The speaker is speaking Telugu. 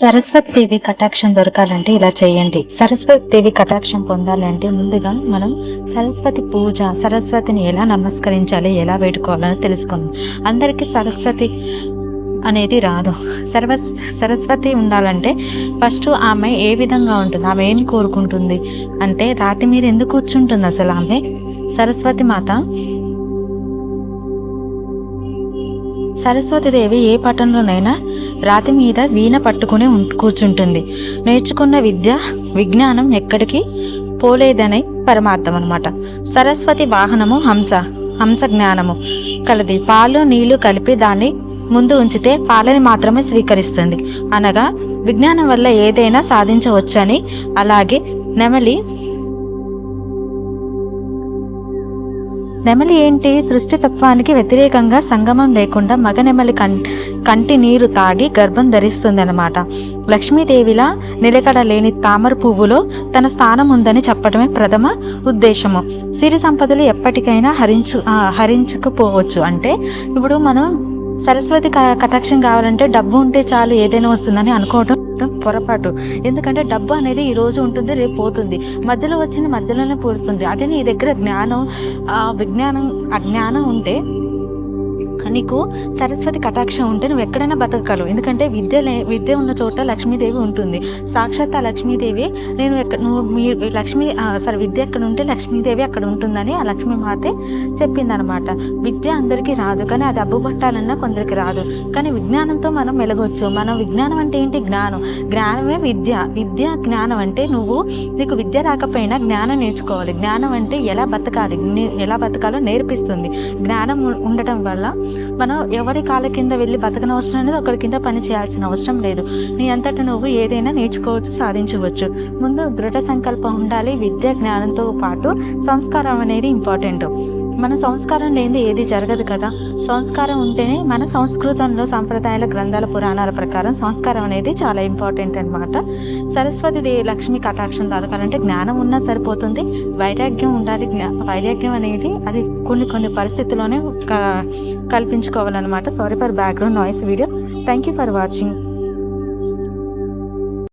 సరస్వతి దేవి కటాక్షం దొరకాలంటే ఇలా చేయండి. సరస్వతి దేవి కటాక్షం పొందాలంటే ముందుగా మనం సరస్వతి పూజ సరస్వతిని ఎలా నమస్కరించాలి ఎలా వేడుకోవాలని తెలుసుకుందాం. అందరికీ సరస్వతి అనేది రాదు. సర్వ సరస్వతి ఉండాలంటే ఫస్ట్ ఆమె ఏ విధంగా ఉంటుంది ఆమె ఏం కోరుకుంటుంది అంటే రాతి మీద ఎందుకు కూర్చుంటుంది అసలు ఆమె? సరస్వతి మాత సరస్వతిదేవి ఏ పట్టణంలోనైనా రాతి మీద వీణ పట్టుకుని ఉం- కూర్చుంటుంది. నేర్చుకున్న విద్య విజ్ఞానం ఎక్కడికి పోలేదనే పరమార్థం అనమాట సరస్వతి వాహనము హంస హంస జ్ఞానము కలది. పాలు నీళ్ళు కలిపి దాన్ని ముందు ఉంచితే పాలని మాత్రమే స్వీకరిస్తుంది. అనగా విజ్ఞానం వల్ల ఏదైనా సాధించవచ్చని అలాగే నెమలి నెమలి ఏంటి? సృష్టి తత్వానికి వ్యతిరేకంగా సంగమం లేకుండా మగ నెమలి కం కంటి నీరు తాగి గర్భం ధరిస్తుంది అనమాట లక్ష్మీదేవిలా నిలకడ లేని తామర పువ్వులో తన స్థానం ఉందని చెప్పడమే ప్రథమ ఉద్దేశము. సిరి సంపదలు ఎప్పటికైనా హరించు హరించుకుపోవచ్చు. అంటే ఇప్పుడు మనం సరస్వతి క- కటాక్షం కావాలంటే డబ్బు ఉంటే చాలు ఏదైనా వస్తుందని అనుకోవటం అనుకోవడం పొరపాటు. ఎందుకంటే డబ్బు అనేది ఈరోజు ఉంటుంది రేపు పోతుంది. మధ్యలో వచ్చింది మధ్యలోనే పోతుంది. అదే నీ దగ్గర జ్ఞానం ఆ విజ్ఞానం అజ్ఞానం ఉంటే నీకు సరస్వతి కటాక్షం ఉంటే నువ్వు ఎక్కడైనా బతకగలవు. ఎందుకంటే విద్య లే విద్య ఉన్న చోట లక్ష్మీదేవి ఉంటుంది. సాక్షాత్ ఆ లక్ష్మీదేవి నేను ఎక్కడ నువ్వు మీ లక్ష్మీ సరే విద్య ఎక్కడ ఉంటే లక్ష్మీదేవి అక్కడ ఉంటుందని ఆ లక్ష్మీ మాతే చెప్పిందనమాట. విద్య అందరికీ రాదు కానీ అది అబ్బుపట్టాలన్నా కొందరికి రాదు. కానీ విజ్ఞానంతో మనం మెలగొచ్చు. మనం విజ్ఞానం అంటే ఏంటి? జ్ఞానం. జ్ఞానమే విద్య. విద్య జ్ఞానం అంటే నువ్వు నీకు విద్య రాకపోయినా జ్ఞానం నేర్చుకోవాలి. జ్ఞానం అంటే ఎలా బతకాలి? ఎలా బతకాలో నేర్పిస్తుంది. జ్ఞానం ఉండటం వల్ల మనం ఎవరి కాళ్ళ కింద వెళ్ళి బతకన అవసరం అనేది ఒకరి కింద పని చేయాల్సిన అవసరం లేదు. నీ అంతటా నువ్వు ఏదైనా నేర్చుకోవచ్చు సాధించవచ్చు. ముందు దృఢ సంకల్పం ఉండాలి విద్య జ్ఞానంతో పాటు సంస్కారం అనేది ఇంపార్టెంట్ మన సంస్కారం లేనిది ఏది జరగదు కదా. సంస్కారం ఉంటేనే మన సంస్కృతంలో సాంప్రదాయాల గ్రంథాల పురాణాల ప్రకారం సంస్కారం అనేది చాలా ఇంపార్టెంట్ అనమాట సరస్వతి దేవి లక్ష్మి కటాక్షం దొరకాలంటే జ్ఞానం ఉన్నా సరిపోతుంది. వైరాగ్యం ఉండాలి. జ్ఞా వైరాగ్యం అనేది అది కొన్ని కొన్ని పరిస్థితుల్లోనే క- కల్పించుకోవాలన్నమాట. Sorry for background noise video thank you for watching